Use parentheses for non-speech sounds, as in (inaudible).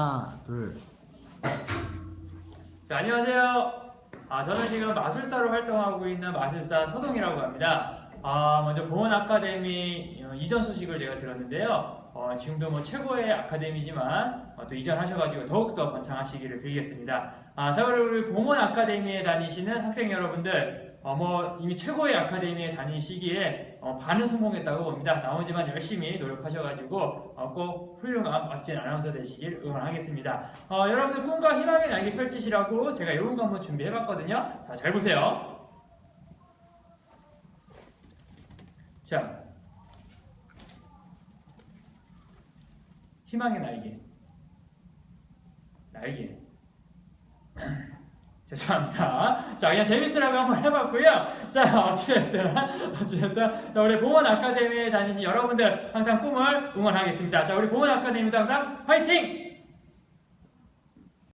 하나, 둘. 자, 안녕하세요. 아, 저는 지금 마술사로 활동하고 있는 마술사 서동이라고 합니다. 아, 먼저 보원 아카데미 어, 이전 소식을 제가 들었는데요. 어, 지금도 뭐 최고의 아카데미지만 어, 또 이전하셔가지고 더욱더 번창하시기를 빌겠습니다. 아, 서울 보원 아카데미에 다니시는 학생 여러분들, 어, 뭐 이미 최고의 아카데미에 다니시기에 어, 반은 성공했다고 봅니다. 나머지만 열심히 노력하셔가지고 어, 꼭 훌륭한 멋진 아나운서 되시길 응원하겠습니다. 어, 여러분들 꿈과 희망의 날개 펼치시라고 제가 이런 거 한번 준비해봤거든요. 자, 잘 보세요. 자, 희망의 날개. 날개. (laughs) 죄송합니다. 자, 그냥 재밌으라고 한번 해봤고요. 자, 어찌됐든, 어찌됐든, 자, 우리 보원 아카데미에 다니신 여러분들 항상 꿈을 응원하겠습니다. 자, 우리 보원 아카데미도 항상 화이팅!